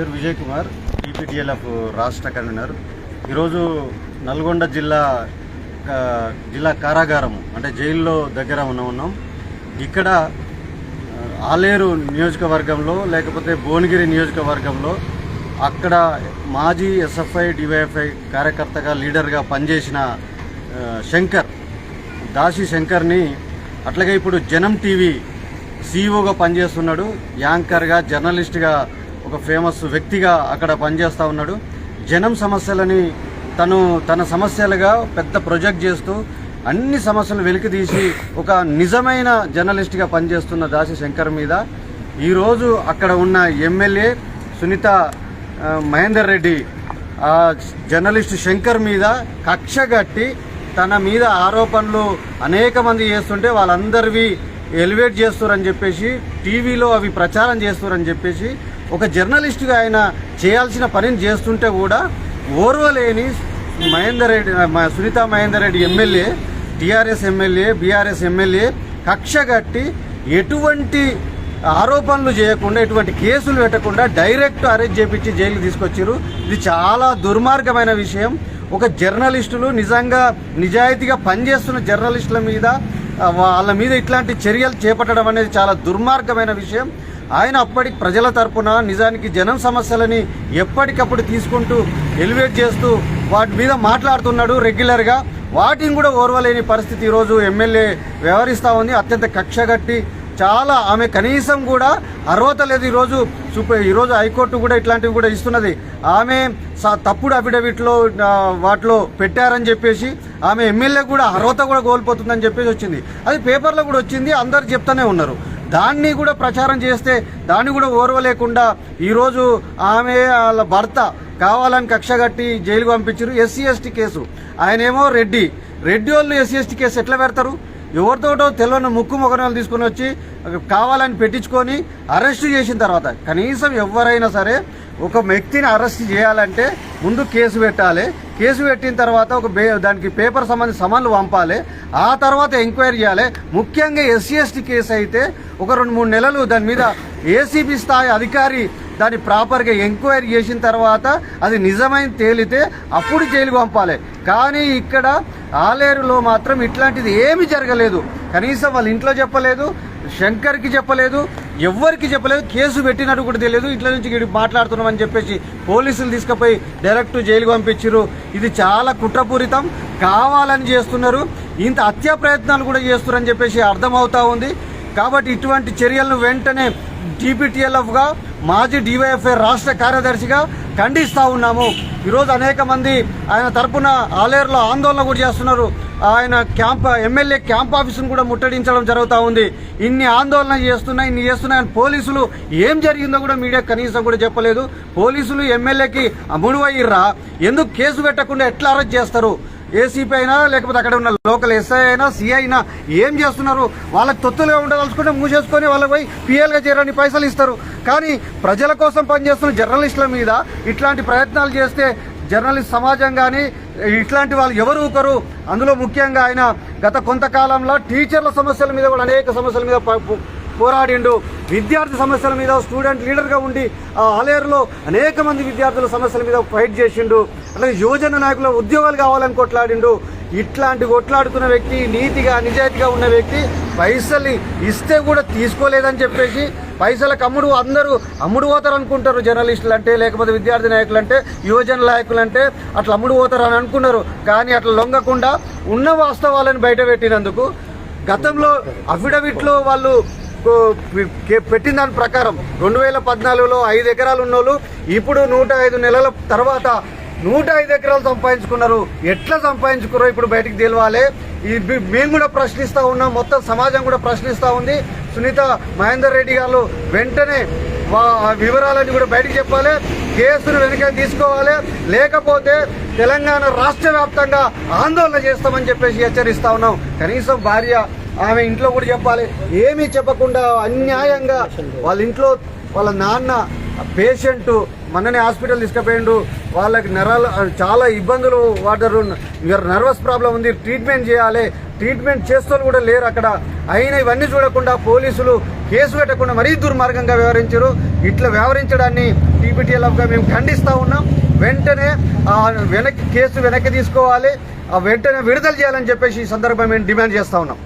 పేరు విజయ్ కుమార్ టీపీటీఎల్ఎఫ్ రాష్ట్ర కన్వీనర్. ఈరోజు నల్గొండ జిల్లా జిల్లా కారాగారం అంటే జైల్లో దగ్గర ఉన్న ఉన్నాం. ఇక్కడ ఆలేరు నియోజకవర్గంలో లేకపోతే భువనగిరి నియోజకవర్గంలో అక్కడ మాజీ ఎస్ఎఫ్ఐ డివైఎఫ్ఐ కార్యకర్తగా లీడర్గా పనిచేసిన శంకర్ దాసి శంకర్ని అట్లాగే ఇప్పుడు జనం టీవీ సీఈఓగా పనిచేస్తున్నాడు. యాంకర్గా జర్నలిస్ట్గా ఒక ఫేమస్ వ్యక్తిగా అక్కడ పనిచేస్తూ ఉన్నాడు. జనం సమస్యలని తను తన సమస్యలుగా పెద్ద ప్రొజెక్ట్ చేస్తూ అన్ని సమస్యలు వెలికితీసి ఒక నిజమైన జర్నలిస్ట్గా పనిచేస్తున్న దాసి శంకర్ మీద ఈరోజు అక్కడ ఉన్న ఎమ్మెల్యే సునీత మహేందర్ రెడ్డి ఆ జర్నలిస్ట్ శంకర్ మీద కక్ష కట్టి తన మీద ఆరోపణలు అనేక మంది చేస్తుంటే వాళ్ళందరివి ఎలివేట్ చేస్తారని చెప్పేసి టీవీలో అవి ప్రచారం చేస్తారని చెప్పేసి ఒక జర్నలిస్ట్గా ఆయన చేయాల్సిన పనిని చేస్తుంటే కూడా ఓర్వలేని Mahender Reddy Sunitha Mahender Reddy MLA TRS MLA BRS MLA కక్ష కట్టి ఎటువంటి ఆరోపణలు చేయకుండా ఎటువంటి కేసులు పెట్టకుండా డైరెక్ట్ అరెస్ట్ చేపించి జైలుకి తీసుకొచ్చారు ఇది చాలా దుర్మార్గమైన విషయం. ఒక జర్నలిస్టులు నిజంగా నిజాయితీగా పనిచేస్తున్న జర్నలిస్టుల మీద వాళ్ళ మీద ఇట్లాంటి చర్యలు చేపట్టడం అనేది చాలా దుర్మార్గమైన విషయం. ఆయన అప్పటికి ప్రజల తరపున నిజానికి జనం సమస్యలని ఎప్పటికప్పుడు తీసుకుంటూ ఎలివేట్ చేస్తూ వాటి మీద మాట్లాడుతున్నాడు రెగ్యులర్గా. వాటిని కూడా ఓర్వలేని పరిస్థితి ఈరోజు ఎమ్మెల్యే వ్యవహరిస్తూ ఉంది. అత్యంత కక్షగట్టి చాలా ఆమె కనీసం కూడా అర్హత లేదు ఈరోజు సూపర్ ఈరోజు హైకోర్టు కూడా ఇట్లాంటివి కూడా ఇస్తున్నది. ఆమె తప్పుడు అఫిడవిట్లో వాటిలో పెట్టారని చెప్పేసి ఆమె ఎమ్మెల్యే కూడా అర్హత కూడా కోల్పోతుందని చెప్పేసి వచ్చింది. అది పేపర్లో కూడా వచ్చింది. అందరు చెప్తానే ఉన్నారు. దాన్ని కూడా ప్రచారం చేస్తే దాన్ని కూడా ఓర్వలేకుండా ఈరోజు ఆమె వాళ్ళ భర్త కావాలని కక్ష కట్టి జైలుకు పంపించారు. SC ST case. ఆయనేమో రెడ్డి. రెడ్డి వాళ్ళు ఎస్సీ ఎస్టీ కేసు ఎట్లా పెడతారు? ఎవరితోటో తెలియని ముక్కు మొగనాలు తీసుకొని వచ్చి కావాలని పెట్టించుకొని అరెస్ట్ చేసిన తర్వాత కనీసం ఎవరైనా సరే ఒక వ్యక్తిని అరెస్ట్ చేయాలంటే ముందు కేసు పెట్టాలి. కేసు పెట్టిన తర్వాత ఒక దానికి పేపర్ సంబంధించి సమన్లు పంపాలి. ఆ తర్వాత ఎంక్వైరీ చేయాలి. ముఖ్యంగా ఎస్సీ ఎస్టీ కేసు అయితే ఒక రెండు మూడు నెలలు దాని మీద ఏసీబీ స్థాయి అధికారి దాన్ని ప్రాపర్గా ఎంక్వైరీ చేసిన తర్వాత అది నిజమైన తేలితే అప్పుడు జైలు పంపాలి. కానీ ఇక్కడ ఆలేరులో మాత్రం ఇట్లాంటిది ఏమీ జరగలేదు. కనీసం వాళ్ళ ఇంట్లో చెప్పలేదు శంకర్కి చెప్పలేదు ఎవ్వరికి చెప్పలేదు కేసు పెట్టినట్టు కూడా తెలియదు. ఇట్లా నుంచి మాట్లాడుతున్నామని చెప్పేసి పోలీసులు తీసుకుపోయి డైరెక్ట్ జైలుకు పంపించారు ఇది చాలా కుట్రపూరితం కావాలని చేస్తున్నారు. ఇంత హత్యా ప్రయత్నాలు కూడా చేస్తున్నారని చెప్పేసి అర్థమవుతా ఉంది. కాబట్టి ఇటువంటి చర్యలను వెంటనే డిపిటిఎల్ఎఫ్గా మాజీ డివైఎఫ్ఐ రాష్ట్ర కార్యదర్శిగా ఖండిస్తూ ఉన్నాము. ఈరోజు అనేక మంది ఆయన తరపున ఆలేరులో ఆందోళన కూడా చేస్తున్నారు. ఆయన క్యాంప్ ఎమ్మెల్యే క్యాంప్ ఆఫీసును కూడా ముట్టడించడం జరుగుతూ ఉంది. ఇన్ని ఆందోళన చేస్తున్నా ఇన్ని చేస్తున్నాయని పోలీసులు ఏం జరిగిందో కూడా మీడియా కనీసం కూడా చెప్పలేదు. పోలీసులు ఎమ్మెల్యేకి ముడివయ్యిర్రా. ఎందుకు కేసు పెట్టకుండా ఎట్లా అరెస్ట్ చేస్తారు? ఏసీపీ అయినా లేకపోతే అక్కడ ఉన్న లోకల్ ఎస్ఐ అయినా సిఐ అయినా ఏం చేస్తున్నారు? వాళ్ళకి తొత్తులుగా ఉండదలుచుకుంటే మూసేసుకొని వాళ్ళకి పోయి పిఎల్గా చేరని పైసలు ఇస్తారు. కానీ ప్రజల కోసం పనిచేస్తున్న జర్నలిస్టుల మీద ఇట్లాంటి ప్రయత్నాలు చేస్తే జర్నలిస్ట్ సమాజం కానీ ఇట్లాంటి వాళ్ళు ఎవరు ఒకరు అందులో ముఖ్యంగా ఆయన గత కొంతకాలంలో టీచర్ల సమస్యల మీద కూడా అనేక సమస్యల మీద పోరాడిండు. విద్యార్థి సమస్యల మీద స్టూడెంట్ లీడర్గా ఉండి ఆ ఆలేరులో అనేక మంది విద్యార్థుల సమస్యల మీద ఫైట్ చేసిండు. అలాగే యువజన నాయకుల ఉద్యోగాలు కావాలని కొట్లాడిండు. ఇట్లాంటి కొట్లాడుతున్న వ్యక్తి నీతిగా నిజాయితీగా ఉన్న వ్యక్తి పైసలు ఇస్తే కూడా తీసుకోలేదని చెప్పేసి పైసల కమ్ముడు అందరూ అమ్ముడు పోతారు అనుకుంటారు జర్నలిస్టులు అంటే లేకపోతే విద్యార్థి నాయకులు అంటే యువజన నాయకులు అంటే అట్లా అమ్ముడు పోతారు అని అనుకున్నారు. కానీ అట్లా లొంగకుండా ఉన్న వాస్తవాలను బయట పెట్టినందుకు గతంలో అఫిడవిట్లో వాళ్ళు పెట్టిన దాని ప్రకారం రెండు వేల పద్నాలుగులో ఐదు ఎకరాలు ఉన్నోళ్ళు ఇప్పుడు నూట ఐదు నెలల తర్వాత నూట ఐదు ఎకరాలు సంపాదించుకున్నారు. ఎట్లా సంపాదించుకున్నారో ఇప్పుడు బయటికి తెలవాలి. మేము కూడా ప్రశ్నిస్తూ ఉన్నాం మొత్తం సమాజం కూడా ప్రశ్నిస్తూ ఉంది. సునీత మహేందర్ రెడ్డి గారు వెంటనే వా- వివరాలన్నీ కూడా బయటకు చెప్పాలి. కేసును వెనక తీసుకోవాలి. లేకపోతే తెలంగాణ రాష్ట్ర వ్యాప్తంగా ఆందోళన చేస్తామని చెప్పేసి హెచ్చరిస్తా ఉన్నాం. కనీసం భార్య ఆమె ఇంట్లో కూడా చెప్పాలి. ఏమీ చెప్పకుండా అన్యాయంగా వాళ్ళ ఇంట్లో వాళ్ళ నాన్న పేషెంట్ మనని హాస్పిటల్ తీసుకుపోయిండు. వాళ్ళకి నరాలు చాలా ఇబ్బందులు వాడరు. నర్వస్ ప్రాబ్లం ఉంది. ట్రీట్మెంట్ చేయాలి. ట్రీట్మెంట్ చేస్తూ కూడా లేరు అక్కడ. అయినా ఇవన్నీ చూడకుండా పోలీసులు కేసు పెట్టకుండా మరీ దుర్మార్గంగా వ్యవహరించారు. ఇట్లా వ్యవహరించడాన్ని టీపీటీఎల్ఎఫ్గా మేము ఖండిస్తూ ఉన్నాం. వెంటనే ఆ వెనక్కి కేసు వెనక్కి తీసుకోవాలి. ఆ వెంటనే విడుదల చేయాలని చెప్పేసి ఈ సందర్భం మేము డిమాండ్ చేస్తూ ఉన్నాం.